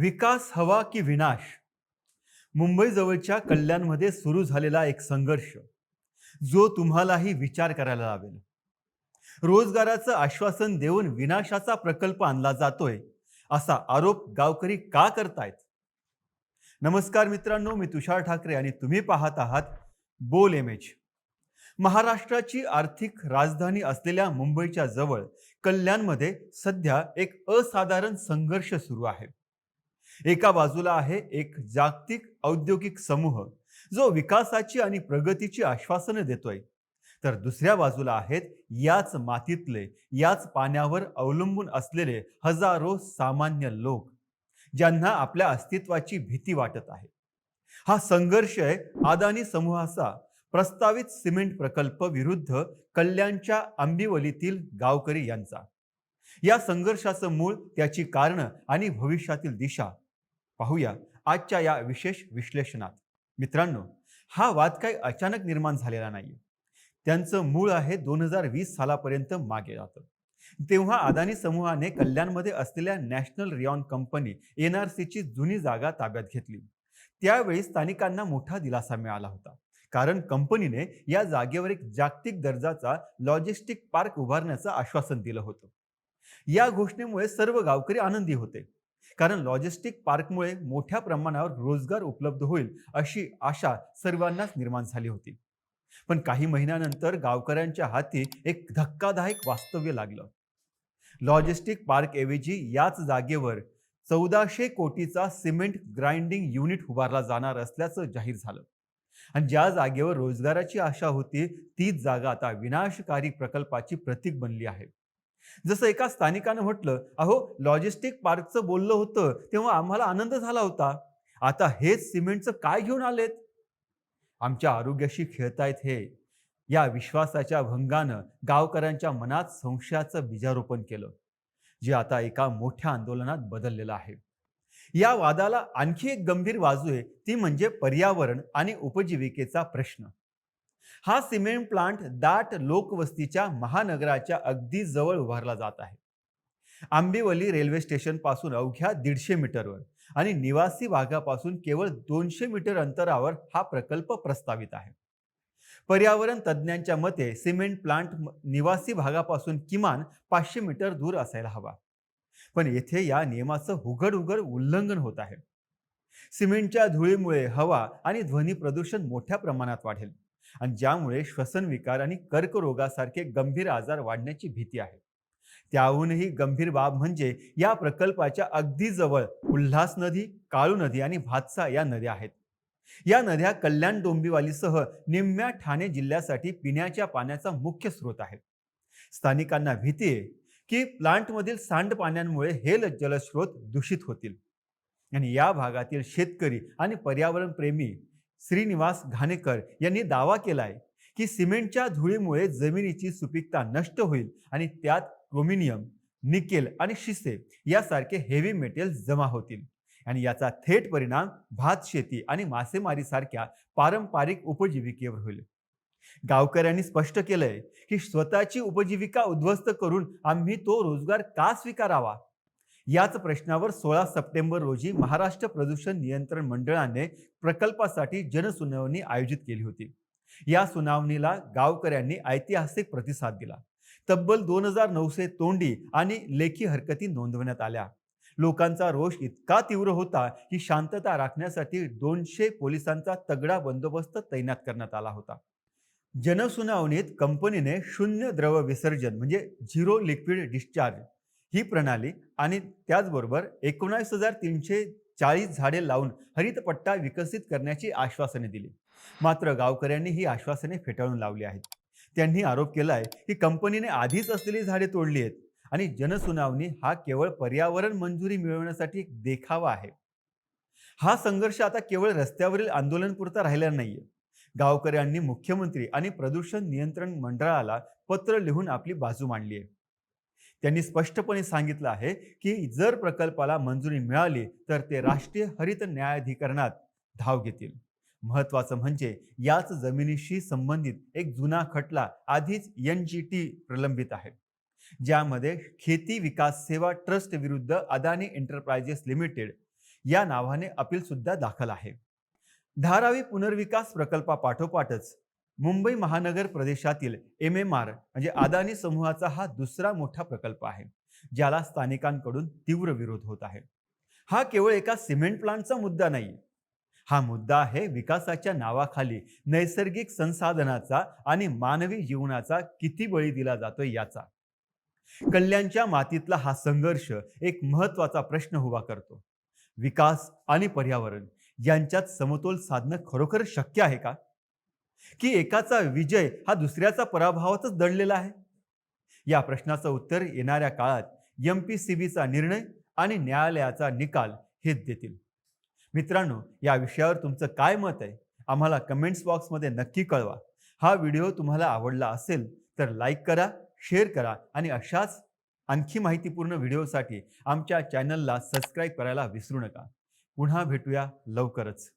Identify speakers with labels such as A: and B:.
A: विकास हवा की विनाश? मुंबईजवळच्या कल्याणमध्ये सुरू झालेला एक संघर्ष जो तुम्हालाही विचार करायला लावेल. रोजगाराचं आश्वासन देऊन विनाशाचा प्रकल्प आणला जातोय असा आरोप गावकरी का करतायत? नमस्कार मित्रांनो मी तुषार ठाकरे आणि तुम्ही पाहत आहात बोल एमेज महाराष्ट्राची आर्थिक राजधानी असलेल्या मुंबईच्या जवळ कल्याणमध्ये सध्या एक असाधारण संघर्ष सुरू आहे. एका बाजूला आहे एक जागतिक औद्योगिक समूह जो विकासाची आणि प्रगतीची आश्वासनं देतोय. तर दुसऱ्या बाजूला आहेत याच मातीतले याच पाण्यावर अवलंबून असलेले हजारो सामान्य लोक ज्यांना आपल्या अस्तित्वाची भीती वाटत आहे. हा संघर्ष आहे अदानी समूहाचा प्रस्तावित सिमेंट प्रकल्प विरुद्ध कल्याणच्या आंबिवलीतील गावकरी यांचा. या संघर्षाचं मूळ त्याची कारणं आणि भविष्यातील दिशा पाहूया आजच्या या विशेष विश्लेषणात. मित्रांनो हा वाद काही अचानक निर्माण झालेला नाही त्यांचं मूळ आहे दोन हजार वीस सालापर्यंत मागे जातं. तेव्हा अदानी समूहाने कल्याणमध्ये असलेल्या national rayon company N R सीची जुनी जागा ताब्यात घेतली. त्यावेळी स्थानिकांना मोठा दिलासा मिळाला होता. कारण कंपनीने या जागेवर एक जागतिक दर्जाचा लॉजिस्टिक पार्क उभारण्याचं आश्वासन दिलं होतं. या घोषणेमुळे सर्व गावकरी आनंदी होते. कारण लॉजिस्टिक पार्कमुळे मोठ्या प्रमाणावर रोजगार उपलब्ध होईल अशी आशा सर्वांनाच निर्माण झाली होती. पण काही महिन्यानंतर गावकऱ्यांच्या हाती एक धक्कादायक वास्तव्य लागलं. लॉजिस्टिक पार्क ऐवजी याच जागेवर चौदाशे कोटीचा सिमेंट ग्राइंडिंग युनिट उभारला जाणार असल्याचं जाहीर झालं. आणि ज्या जागेवर रोजगाराची आशा होती तीच जागा आता विनाशकारी प्रकल्पाची प्रतीक बनली आहे. जसं एका स्थानिकानं म्हटलं अहो लॉजिस्टिक पार्कचं बोललं होतं तेव्हा आम्हाला आनंद झाला होता. आता हेच सिमेंटचं काय घेऊन आलेत? आमच्या आरोग्याशी खेळतायत हे. या विश्वासाच्या भंगानं गावकऱ्यांच्या मनात संशयाचं बीजारोपण केलं जे आता एका मोठ्या आंदोलनात बदललेलं आहे. या वादाला आणखी एक गंभीर बाजू आहे ती म्हणजे पर्यावरण आणि उपजीविकेचा प्रश्न. हा सिमेंट प्लांट दाट लोकवस्तीच्या महानगराच्या अगदी जवळ उभारला जात आहे. आंबिवली रेल्वे स्टेशनपासून अवघ्या दीडशे मीटरवर आणि निवासी भागापासून केवळ दोनशे मीटर अंतरावर हा प्रकल्प प्रस्तावित आहे. पर्यावरण तज्ज्ञांच्या मते सिमेंट प्लांट निवासी भागापासून किमान पाचशे मीटर दूर असायला हवा. पण येथे या नियमाचं उघड उघड उल्लंघन होत आहे. सिमेंटच्या धुळीमुळे हवा आणि ध्वनी प्रदूषण मोठ्या प्रमाणात वाढेल. आणि ज्यामुळे श्वसन विकार आणि कर्करोगासारखे गंभीर आजार वाढण्याची भीती आहे. त्याहूनही गंभीर बाब म्हणजे या प्रकल्पाच्या अगदी जवळ उल्हास नदी काळू नदी आणि भातसा या नद्या आहेत. या नद्या कल्याण डोंबिवलीसह निम्म्या ठाणे जिल्ह्यासाठी पिण्याच्या पाण्याचा मुख्य स्रोत आहे स्थानिकांना भीती आहे की प्लांटमधील सांडपाण्यांमुळे हे जलस्रोत दूषित होतील. आणि या भागातील शेतकरी आणि पर्यावरण प्रेमी श्रीनिवास घाणेकर यांनी दावा केला आहे की सिमेंटच्या धुळीमुळे जमिनीची सुपीकता नष्ट होईल आणि त्यात क्रोमिनियम निकेल आणि शिसे यासारखे हेवी मेटेल्स जमा होतील. आणि याचा थेट परिणाम भात शेती आणि मासेमारीसारख्या पारंपरिक उपजीविकेवर होईल. गावकऱ्यांनी स्पष्ट केलंय की स्वतःची उपजीविका उद्ध्वस्त करून आम्ही तो रोजगार का स्वीकारावा? याच प्रश्नावर सोळा सप्टेंबर रोजी महाराष्ट्र प्रदूषण नियंत्रण मंडळाने प्रकल्पासाठी जनसुनावणी आयोजित केली होती. या सुनावणीला गावकऱ्यांनी ऐतिहासिक प्रतिसाद दिला. तब्बल दोन हजार नऊशे तोंडी आणि लेखी हरकती नोंदवण्यात आल्या. लोकांचा रोष इतका तीव्र होता की शांतता राखण्यासाठी दोनशे पोलिसांचा तगडा बंदोबस्त तैनात करण्यात आला होता. जनसुनावणीत कंपनीने शून्य द्रव विसर्जन म्हणजे झिरो लिक्विड डिस्चार्ज ही प्रणाली आणि त्याचबरोबर एकोणावीस हजार तीनशे चाळीस झाडे लावून हरितपट्टा विकसित करण्याची आश्वासने दिली. मात्र गावकऱ्यांनी ही आश्वासने फेटाळून लावली आहेत. त्यांनी आरोप केलाय की कंपनीने आधीच असलेली झाडे तोडली आहेत आणि जनसुनावणी हा केवळ पर्यावरण मंजुरी मिळवण्यासाठी एक देखावा आहे. हा संघर्ष आता केवळ रस्त्यावरील आंदोलनपुरता राहिला नाहीये. गावकऱ्यांनी मुख्यमंत्री आणि प्रदूषण नियंत्रण मंडळाला पत्र लिहून आपली बाजू मांडली आहे त्यांनी स्पष्टपणे सांगितलं आहे की जर प्रकल्पाला मंजुरी मिळाली तर ते राष्ट्रीय हरित न्यायाधिकरणात धाव घेतील. महत्वाचं म्हणजे याच जमिनीशी संबंधित एक जुना खटला आधीच एन जी टी प्रलंबित आहे. ज्यामध्ये खेती विकास सेवा ट्रस्ट विरुद्ध अदानी एंटरप्राइजेस लिमिटेड या नावाने अपील सुद्धा दाखल आहे. धारावी पुनर्विकास प्रकल्पापाठोपाठच मुंबई महानगर प्रदेशातील एम एम आर म्हणजे अदानी समूहाचा हा दुसरा मोठा प्रकल्प आहे ज्याला स्थानिकांकडून तीव्र विरोध होत आहे. हा केवळ एका सिमेंट प्लांटचा मुद्दा नाही हा मुद्दा आहे विकासाच्या नावाखाली नैसर्गिक संसाधनाचा आणि मानवी जीवनाचा किती बळी दिला जातोय याचा. कल्याणच्या मातीतला हा संघर्ष एक महत्त्वाचा प्रश्न उभा करतो. विकास आणि पर्यावरण यांच्यात समतोल साधणं खरोखर शक्य आहे का? की एकाचा विजय हा दुसऱ्याचा पराभवातच दडलेला आहे? या प्रश्नाचं उत्तर येणाऱ्या काळात एम पी सी बीचा निर्णय आणि न्यायालयाचा निकाल हेच देतील. मित्रांनो या विषयावर तुमचं काय मत आहे? आम्हाला कमेंट्स बॉक्समध्ये नक्की कळवा. हा व्हिडिओ तुम्हाला आवडला असेल तर लाईक करा शेअर करा आणि अशाच आणखी माहितीपूर्ण व्हिडिओसाठी आमच्या चॅनलला सबस्क्राईब करायला विसरू नका. पुन्हा भेटूया लवकरच.